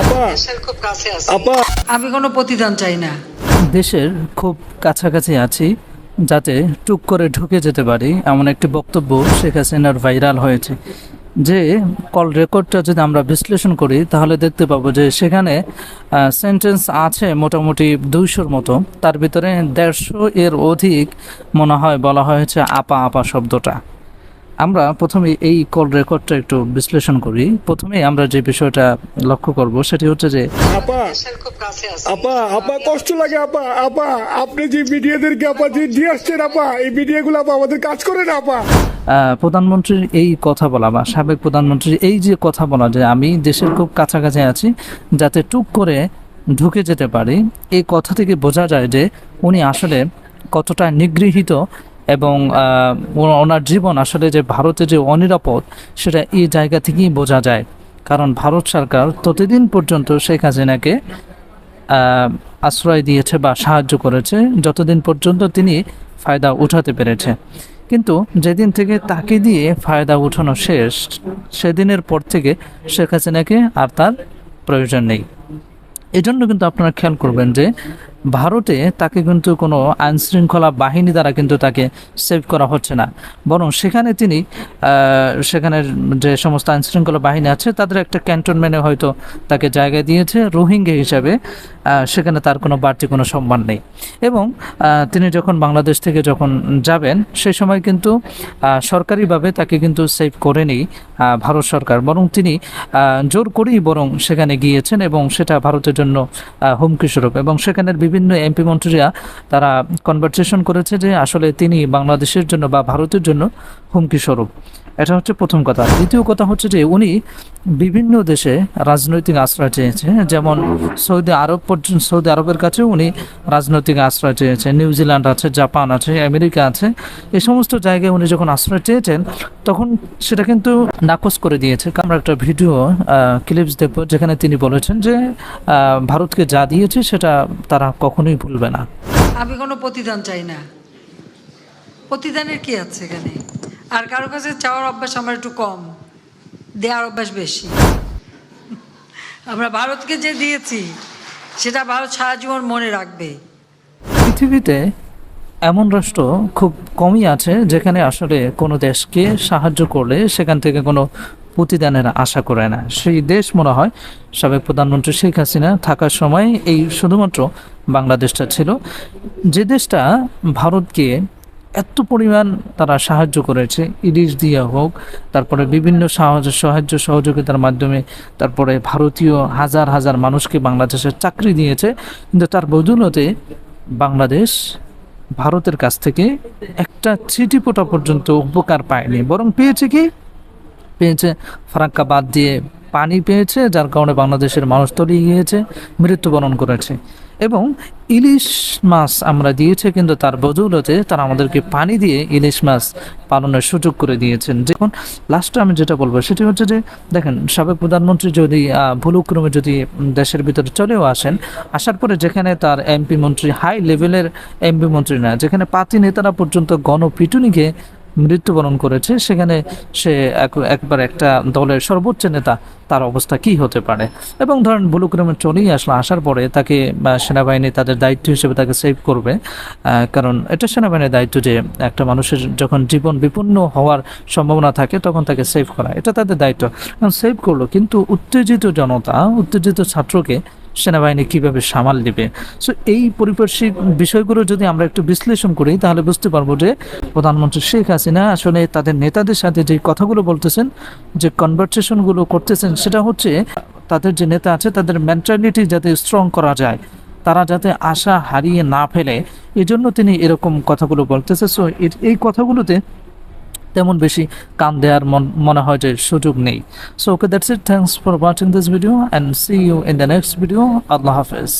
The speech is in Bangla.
আপা দেশের খুব কাছে আছে। আপা। আমি কোনো প্রতিদান চাই না। দেশের খুব কাছাকাছি আছি যাতে টুক করে ঢুকে যেতে পারি এমন একটি বক্তব্য শেখ হাসিনার ভাইরাল হয়েছে। যে কল রেকর্ডটা যদি আমরা বিশ্লেষণ করি তাহলে দেখতে পাবো যে সেখানে সেন্টেন্স আছে মোটামুটি দুইশোর মতো। তার ভিতরে দেড়শো এর অধিক মনে হয় বলা হয়েছে আপা আপা শব্দটা। আমরা প্রথমে এই কল রেকর্ডটা একটু বিশ্লেষণ করি। প্রথমে আমরা যে বিষয়টা লক্ষ্য করব সেটি হচ্ছে যে আপা আপা আপা কষ্ট লাগে আপা আপা আপনি যে মিডিয়াদেরকে আপা যে দিয়ে আসছেন আপা এই মিডিয়াগুলো আপা আমাদের কাজ করে না আপা। প্রধানমন্ত্রীর এই কথা বলা বা সাবেক প্রধানমন্ত্রীর এই যে কথা বলা যে আমি দেশের খুব কাছাকাছি আছি যাতে টুক করে ঢুকে যেতে পারি এই কথা থেকে বোঝা যায় যে উনি আসলে কতটা নিগৃহীত এবং ওনার জীবন আসলে যে ভারতে যে অনিরাপদ, সেটা এই জায়গা থেকেই বোঝা যায়। কারণ ভারত সরকার ততদিন পর্যন্ত শেখ হাসিনাকে আশ্রয় দিয়েছে বা সাহায্য করেছে, যতদিন পর্যন্ত তিনি ফায়দা উঠাতে পেরেছে। কিন্তু যেদিন থেকে তাকে দিয়ে ফায়দা উঠানো শেষ, সেদিনের পর থেকে শেখ হাসিনাকে আর তার প্রয়োজন নেই। এজন্য কিন্তু আপনারা খেয়াল করবেন যে ভারতে তাকে কিন্তু কোনো আইন শৃঙ্খলা বাহিনী দ্বারা কিন্তু তাকে সেভ করা হচ্ছে না। বরং সেখানে তিনি আহ, সেখানের যে সমস্ত আইন শৃঙ্খলা বাহিনী আছে তাদের একটা ক্যান্টনমেন্টে হয়তো তাকে জায়গা দিয়েছে রোহিঙ্গা হিসাবে সেখানে তার কোনো বাড়তি কোনো সম্মান নেই। এবং তিনি যখন বাংলাদেশ থেকে যখন যাবেন সেই সময় কিন্তু সরকারিভাবে তাকে কিন্তু সেভ করেনি ভারত সরকার। বরং তিনি জোর করেই বরং সেখানে গিয়েছেন এবং সেটা ভারতের জন্য আহ, হুমকি স্বরূপ। এবং সেখানের বিভিন্ন এমপি মন্ত্রীরা তারা কনভারসেশন করেছে যে আসলে তিনি বাংলাদেশের জন্য বা ভারতের জন্য হুমকি স্বরূপ। এটা হচ্ছে প্রথম কথা। দ্বিতীয় কথা হচ্ছে যে উনি বিভিন্ন দেশে রাজনৈতিক আশ্রয় চেয়েছে যেমন সৌদি আরব পর্যন্ত, সৌদি আরবের কাছে উনি রাজনৈতিক আশ্রয় চেয়েছেন। নিউজিল্যান্ড আছে, জাপান আছে, আমেরিকা আছে। এই সমস্ত জায়গায় উনি যখন আশ্রয় চেয়েছেন, তখন সেটা কিন্তু নাকচ করে দিয়েছে। আমরা একটা ভিডিও ক্লিপস দেখব, যেখানে তিনি বলেছেন যে ভারতকে যা দিয়েছে সেটা তারা কখনোই ভুলবে না। আমি কোনো প্রতিদান চাই না। প্রতিদানের কি আছে এখানে? আর কারও কাছে চাওয়ার অভ্যাস আমার একটু কম। দেওয়ার অভ্যাস বেশি। আমরা ভারতকে যে দিয়েছি, সেটা ভারত সারা জীবন মনে রাখবে। পৃথিবীতে এমন রাষ্ট্র খুব কমই আছে, যেখানে আসলে কোনো দেশকে সাহায্য করলে সেখান থেকে কোনো প্রতিদানের আশা করে না। সেই দেশ মনে হয় সাবেক প্রধানমন্ত্রী শেখ হাসিনা থাকার সময় এই শুধুমাত্র বাংলাদেশটা ছিল। যে দেশটা ভারতকে এত পরিমাণ তারা সাহায্য করেছে ইলিশ দিয়া হোক, তারপরে বিভিন্ন সাহায্য সাহায্য সহযোগিতার মাধ্যমে তারপরে ভারতীয় হাজার হাজার মানুষকে বাংলাদেশের চাকরি দিয়েছে। কিন্তু তার বদৌলতে বাংলাদেশ ভারতের কাছ থেকে একটা চিঠিপোটা পর্যন্ত উপকার পায়নি। বরং পেয়েছে কি? পেয়েছে ফারাক্কা বাদ দিয়ে পানি পেয়েছে, যার কারণে বাংলাদেশের মানুষ তলিয়ে গিয়েছে, মৃত্যুবরণ করেছে। এবং ইলিশ মাছ আমরা দিয়েছে, কিন্তু তার বদৌলতে তারা আমাদেরকে পানি দিয়ে ইলিশ মাছ পালনের সুযোগ করে দিয়েছেন। যখন লাস্টে আমি যেটা বলব, সেটি হচ্ছে যে, দেখেন, সাবেক প্রধানমন্ত্রী যদি ভুলক্রমে যদি দেশের ভিতরে চলেও আসেন, আসার পরে যেখানে তার এমপি মন্ত্রী হাই লেভেলের এমপি মন্ত্রী না, যেখানে পাতি নেতারা পর্যন্ত গণপিটুনিকে মৃত্যুবরণ করেছে, সেখানে সে এক- একবার একটা দলের সর্বোচ্চ নেতা, তার অবস্থা কি হতে পারে? এবং ধরেন বুলুক্রমে চলেই আসলো, আসার পরে তাকে সেনাবাহিনী তাদের দায়িত্ব হিসেবে তাকে সেভ করবে। কারণ এটা সেনাবাহিনীর দায়িত্ব যে, একটা মানুষের যখন জীবন বিপন্ন হওয়ার সম্ভাবনা থাকে, তখন তাকে সেভ করা, এটা তাদের দায়িত্ব। সেভ করল, কিন্তু উত্তেজিত জনতা, উত্তেজিত ছাত্রকে সেনাবাহিনী কীভাবে সামাল দিবে? সো এই পরিপার্শ্বিক বিষয়গুলো যদি আমরা একটু বিশ্লেষণ করি, তাহলে বুঝতে পারব যে প্রধানমন্ত্রী শেখ হাসিনা আসলে তাদের নেতাদের সাথে যে কথাগুলো বলতেছেন, যে কনভারসেশনগুলো করতেছেন, সেটা হচ্ছে তাদের যে নেতা আছে, তাদের মেন্টালিটি যাতে স্ট্রং করা যায়। তারা যাতে আশা হারিয়ে না ফেলে। এজন্য তিনি এরকম কথাগুলো বলতেছে। সো এই কথাগুলোতে তেমন বেশি কান দেওয়ার মন- মনে হয় যে সুযোগ নেই। So okay that's it thanks for watching this video and see you in the next video Allah হাফেজ।